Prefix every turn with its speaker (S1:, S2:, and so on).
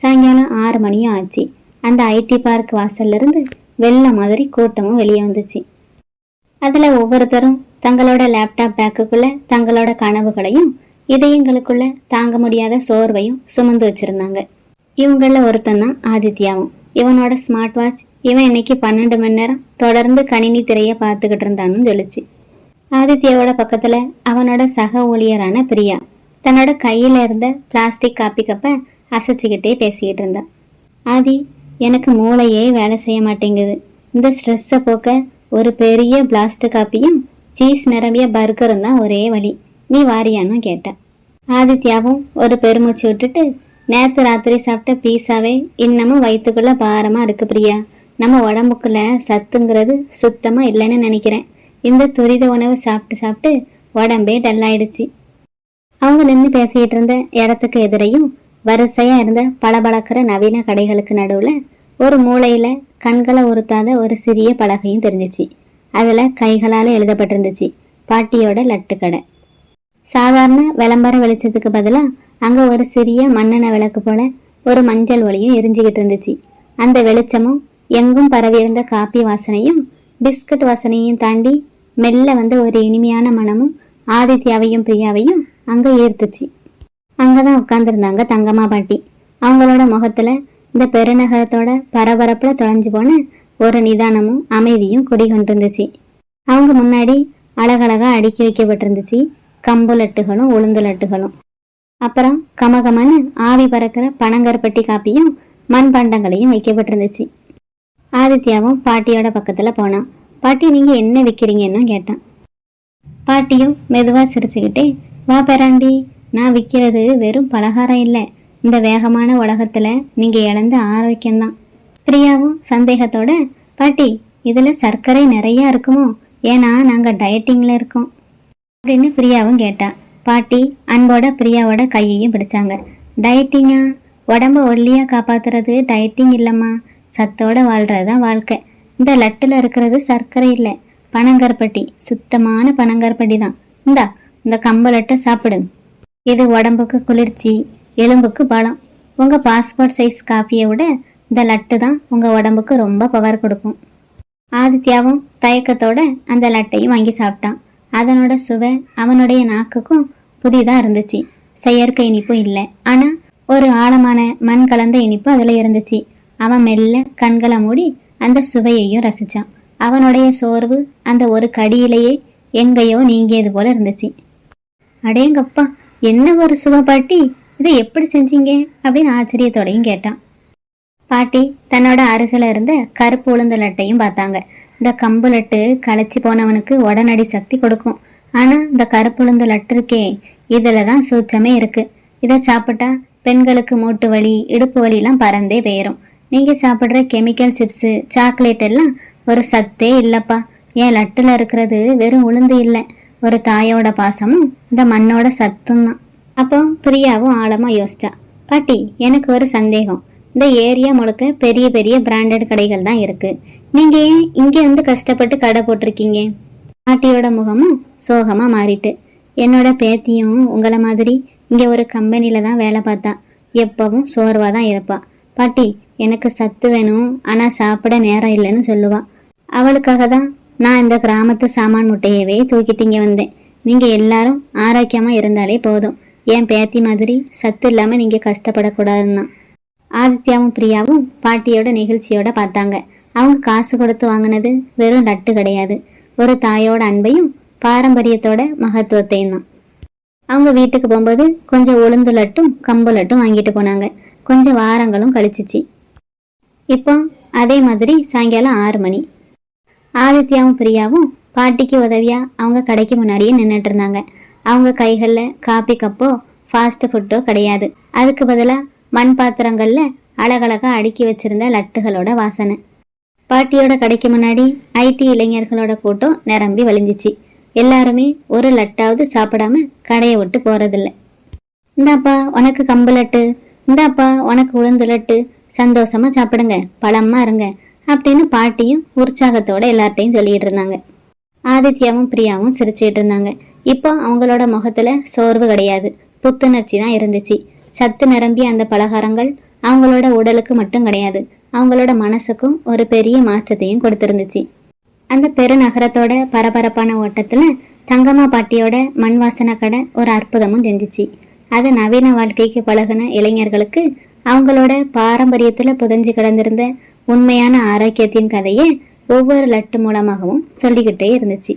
S1: சாயங்காலம் ஆறு மணியும் ஆச்சு. அந்த ஐடி பார்க் வாசல்ல இருந்து வெள்ளை மாதிரி கூட்டமும் வெளியே வந்துச்சு. அதுல ஒவ்வொருத்தரும் தங்களோட லேப்டாப் பேக்குக்குள்ள தங்களோட கனவுகளையும் இதயங்களுக்குள்ள தாங்க முடியாத சோர்வையும் சுமந்து வச்சிருந்தாங்க. இவங்களில் ஒருத்தன் தான் ஆதித்யாவும். இவனோட ஸ்மார்ட் வாட்ச் இவன் இன்னைக்கு பன்னெண்டு மணி நேரம் தொடர்ந்து கணினி திரையை பார்த்துக்கிட்டு இருந்தான்னு சொல்லுச்சு. ஆதித்யாவோட பக்கத்துல அவனோட சக ஊழியரான பிரியா. தன்னோட கையில இருந்த பிளாஸ்டிக் காப்பி கப்பை அசைச்சிக்கிட்டே பேசிக்கிட்டு இருந்தா. ஆதி எனக்கு மூளையே வேலை செய்ய மாட்டேங்குது. இந்த ஸ்ட்ரெஸ்ஸை போக்க ஒரு பெரிய பிளாஸ்ட் காப்பியும் சீஸ் நிரம்பிய பர்கரும் தான் ஒரே வழி. நீ வாரியான்னு கேட்ட. ஆதித்யாவும் ஒரு பெருமூச்சு விட்டுட்டு நேற்று ராத்திரி சாப்பிட்ட பீஸாவே இன்னமும் வயிற்றுக்குள்ள பாரமா இருக்கு பிரியா. நம்ம உடம்புக்குள்ள சத்துங்கிறது சுத்தமா இல்லைன்னு நினைக்கிறேன். இந்த துரித உணவு சாப்பிட்டு சாப்பிட்டு உடம்பே டல்லாயிடுச்சு அவங்க நின்று பேசிக்கிட்டு இருந்த இடத்துக்கு எதிரையும் வரிசையாக இருந்த பளபளக்கிற நவீன கடைகளுக்கு நடுவில் ஒரு மூளையில் கண்களை உறுத்தாத ஒரு சிறிய பலகையும் தெரிஞ்சிச்சு. அதில் கைகளால் எழுதப்பட்டிருந்துச்சு பாட்டியோட லட்டு கடை. சாதாரண விளம்பர வெளிச்சத்துக்கு பதிலாக அங்கே ஒரு சிறிய மண்ணெண்ண விளக்கு போல ஒரு மஞ்சள் ஒளியும் எரிஞ்சுக்கிட்டு இருந்துச்சு. அந்த வெளிச்சமும் எங்கும் பரவியிருந்த காப்பி வாசனையும் பிஸ்கட் வாசனையும் தாண்டி மெல்ல வந்த ஒரு இனிமையான மனமும் ஆதித்யாவையும் பிரியாவையும் அங்கே ஈர்த்துச்சு. அங்கதான் உட்கார்ந்துருந்தாங்க தங்கம்மா பாட்டி. அவங்களோட முகத்துல இந்த பெருநகரத்தோட பரபரப்புல தொலைஞ்சு போன ஒரு நிதானமும் அமைதியும் குடிகொண்டு இருந்துச்சு அவங்க முன்னாடி அழகழகா அடுக்கி வைக்கப்பட்டிருந்துச்சு. கம்பு லட்டுகளும் உளுந்து லட்டுகளும் அப்புறம் கமகமன்னு ஆவி பறக்கிற பனங்கருப்பட்டி காப்பியும் மண்பாண்டங்களையும் வைக்கப்பட்டிருந்துச்சு. ஆதித்யாவும் பாட்டியோட பக்கத்துல போனான் பாட்டி நீங்க என்ன விற்கிறீங்கன்னு கேட்டான். பாட்டியும் மெதுவா சிரிச்சுக்கிட்டே வா பெராண்டி நான் விற்கிறது வெறும் பலகாரம் இல்லை. இந்த வேகமான உலகத்தில் நீங்கள் இழந்த ஆரோக்கியம்தான். பிரியாவும் சந்தேகத்தோட பாட்டி இதில் சர்க்கரை நிறையா இருக்குமோ? ஏன்னா நாங்கள் டயட்டிங்கில் இருக்கோம். அப்படின்னு பிரியாவும் கேட்டா பாட்டி அன்போட பிரியாவோட கையையும் பிடிச்சாங்க. டயட்டிங்கா உடம்ப ஒல்லியாக காப்பாத்துறது டயட்டிங் இல்லைம்மா. சத்தோட வாழ்கிறது தான் வாழ்க்கை. இந்த லட்டில் இருக்கிறது சர்க்கரை இல்லை. பனங்கற்பட்டி சுத்தமான பனங்கற்பட்டி தான் இந்தா இந்த கம்பலட்டை லட்டை இது உடம்புக்கு குளிர்ச்சி எலும்புக்கு பலம். உங்கள் பாஸ்போர்ட் சைஸ் காஃபியை விட இந்த லட்டு தான் உங்கள் உடம்புக்கு ரொம்ப பவர் கொடுக்கும். ஆதித்யாவும் தயக்கத்தோட அந்த லட்டையும் வாங்கி சாப்பிட்டான். அதனோட சுவை அவனுடைய நாக்குக்கும் புதிதாக இருந்துச்சு. செயற்கை இனிப்பும் இல்லை. ஆனால் ஒரு ஆழமான மண் கலந்த இனிப்பு அதில் இருந்துச்சு. அவன் மெல்ல கண்களை மூடி அந்த சுவையையும் ரசிச்சான். அவனுடைய சோர்வு அந்த ஒரு கடியிலேயே எங்கேயோ நீங்கியது போல இருந்துச்சு. அடேங்கப்பா என்ன ஒரு சுவை பாட்டி? இதை எப்படி செஞ்சீங்க? அப்படின்னு ஆச்சரியத்தோடையும் கேட்டான். பாட்டி தன்னோட அருகில் இருந்த கருப்பு உளுந்த லட்டையும் பார்த்தாங்க. இந்த கம்பு லட்டு களைச்சி போனவனுக்கு உடனடி சக்தி கொடுக்கும். ஆனால் இந்த கருப்பு உளுந்த லட்டு இருக்கே இதில் தான் சூச்சமே இருக்கு. இதை சாப்பிட்டா பெண்களுக்கு மூட்டு வலி இடுப்பு வலிலாம் பறந்தே போயிடும் நீங்கள் சாப்பிட்ற கெமிக்கல் சிப்ஸு சாக்லேட் எல்லாம் ஒரு சத்தே இல்லைப்பா. என் லட்டில் இருக்கிறது வெறும் உளுந்து இல்லை. ஒரு தாயோட பாசமும் இந்த மண்ணோட சத்தும் தான் அப்போ பிரியாவும் ஆழமா யோசிச்சா பாட்டி எனக்கு ஒரு சந்தேகம் இந்த ஏரியா முழுக்க பெரிய பெரிய பிராண்டட் கடைகள் தான் இருக்கு நீங்க ஏன் இங்கே வந்து கஷ்டப்பட்டு கடை போட்டிருக்கீங்க பாட்டியோட முகமும் சோகமா மாறிட்டு என்னோட பேத்தியும் உங்களை மாதிரி இங்க ஒரு கம்பெனில தான் வேலை பார்த்தா எப்பவும் சோர்வா தான் இருப்பா பாட்டி எனக்கு சத்து வேணும் ஆனா சாப்பிட நேரம் இல்லைன்னு சொல்லுவா அவளுக்காக தான் நான் இந்த கிராமத்து சாமான் முட்டையவே தூக்கிட்டு இங்கே வந்தேன். நீங்கள் எல்லாரும் ஆரோக்கியமாக இருந்தாலே போதும். என் பேத்தி மாதிரி சத்து இல்லாமல் நீங்கள் கஷ்டப்படக்கூடாதுன்னா. ஆதித்யாவும் பிரியாவும் பாட்டியோட நிகழ்ச்சியோட பார்த்தாங்க. அவங்க காசு கொடுத்து வாங்கினது வெறும் லட்டு கிடையாது. ஒரு தாயோட அன்பையும் பாரம்பரியத்தோட மகத்துவத்தையும் தான். அவங்க வீட்டுக்கு போகும்போது கொஞ்சம் உளுந்து லட்டும் கம்பு லட்டும் வாங்கிட்டு போனாங்க. கொஞ்சம் வாரங்களும் கழிச்சிச்சு. இப்போ அதே மாதிரி சாயங்காலம் ஆறு மணி. ஆதித்யாவும் பிரியாவும் பாட்டிக்கு உதவியா அவங்க கடைக்கு முன்னாடியே நின்றுட்டு இருந்தாங்க. அவங்க கைகளில் காப்பி கப்போ ஃபாஸ்ட் ஃபுட்டோ கிடையாது. அதுக்கு பதிலாக மண் பாத்திரங்களில் அழகழகா அடுக்கி வச்சிருந்த லட்டுகளோட வாசனை. பாட்டியோட கடைக்கு முன்னாடி ஐடி இளைஞர்களோட கூட்டம் நிரம்பி வழிஞ்சிச்சு. எல்லாருமே ஒரு லட்டாவது சாப்பிடாம கடையை விட்டு போறதில்ல. இந்தாப்பா உனக்கு கம்பு லட்டு. இந்தாப்பா உனக்கு உளுந்து லட்டு. சந்தோஷமா சாப்பிடுங்க. பழமா இருங்க. அப்படின்னு பாட்டியும் உற்சாகத்தோட எல்லார்ட்டையும் சொல்லிட்டு இருந்தாங்க. ஆதித்யாவும் பிரியாவும் சிரிச்சிட்டு இருந்தாங்க. இப்போ அவங்களோட முகத்துல சோர்வு கிடையாது. புத்துணர்ச்சி தான் இருந்துச்சு. சத்து நிரம்பிய அந்த பலகாரங்கள் அவங்களோட உடலுக்கு மட்டும் கிடையாது. அவங்களோட மனசுக்கும் ஒரு பெரிய மாற்றத்தையும் கொடுத்துருந்துச்சு. அந்த பெருநகரத்தோட பரபரப்பான ஓட்டத்துல தங்கம்மா பாட்டியோட மண் வாசனை கடை ஒரு அற்புதமும் தெரிஞ்சிச்சு. அது நவீன வாழ்க்கைக்கு பழகின இளைஞர்களுக்கு அவங்களோட பாரம்பரியத்துல புதஞ்சு கிடந்திருந்த உண்மையான ஆரோக்கியத்தின் கதையை ஒவ்வொரு லட்டு மூலமாகவும் சொல்லிக்கிட்டே இருந்துச்சு.